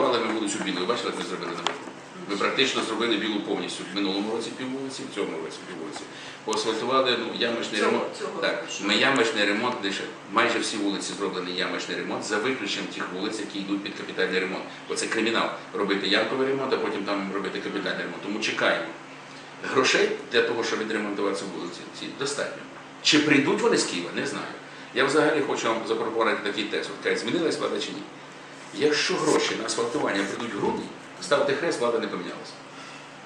Асфальтували ми вулицю Білу. Ви бачили, як ми зробили наверху? Ми практично зробили білу повністю в минулому році пів вулиці, в цьому році пів вулиці. Поасфальтували ну, ямочний Цього- ремонт. цього так, ми ямочний ремонт лише майже всі вулиці зроблений ямочний ремонт, за виключенням тих вулиць, які йдуть під капітальний ремонт. Бо це кримінал робити ямковий ремонт, а потім там робити капітальний ремонт. Тому чекаємо. Грошей для того, щоб відремонтувати ці вулиці, ці достатньо. Чи прийдуть вони з Києва, не знаю. Я взагалі хочу вам запропонувати такий текст. От змінилась влада чи ні? Якщо гроші на асфальтування прийдуть в грудні, ставте хрест, влада не помінялася.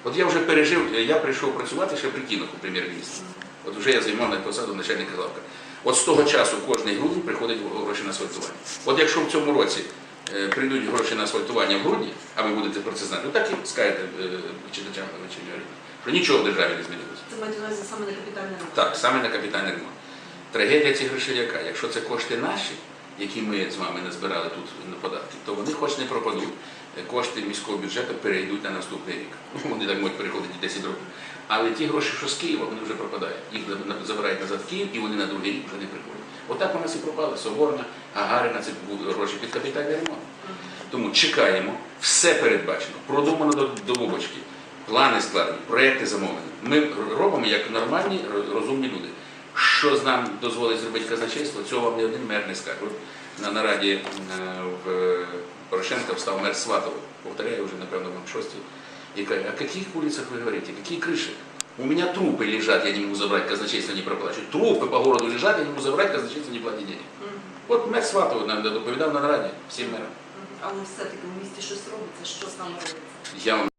От я вже пережив, я прийшов працювати ще при Кіноху, прем'єр-міністр. От вже я займав на посаду начальника главка. От з того часу кожний грудень приходять гроші на асфальтування. От якщо в цьому році е, прийдуть гроші на асфальтування в грудні, а ви будете про це знати, так і скажете е, читачам що нічого в державі не змінилося. Це на увазі саме на капітальний ремонт. Так, саме на капітальний ремонт. Трагедія цих грошей яка? Якщо це кошти наші, які ми з вами назбирали тут на податки, то вони хоч не пропадуть, е, кошти міського бюджету перейдуть на наступний рік. Вони так можуть переходити 10 років. Але ті гроші, що з Києва, вони вже пропадають. Їх забирають назад в Київ і вони на другий рік вже не приходять. Отак у нас і пропали. Соборна, Гагарина, це були гроші під капітальний ремонт. Тому чекаємо, все передбачено, продумано до, до бубочки, плани складені, проекти замовлені. Ми робимо як нормальні, розумні люди Що з нам дозволить зробити казначейство, цього вам ні один мер не скаже. От на нараді е, в Порошенка встав мер Сватов, повторяю вже, напевно, вам шостий, и говорит, о каких улицах вы говорите, какие крыши? У меня трупы лежат, я не могу забрать, казначейство не проплачивает. Трупы по городу лежат, я не могу забрать, казначейство не платит денег. Мгм. От мер Сватов нам доповідав на нараді всім мерам. Мгм. Але все-таки в місті щось робиться, що саме робиться? Я вам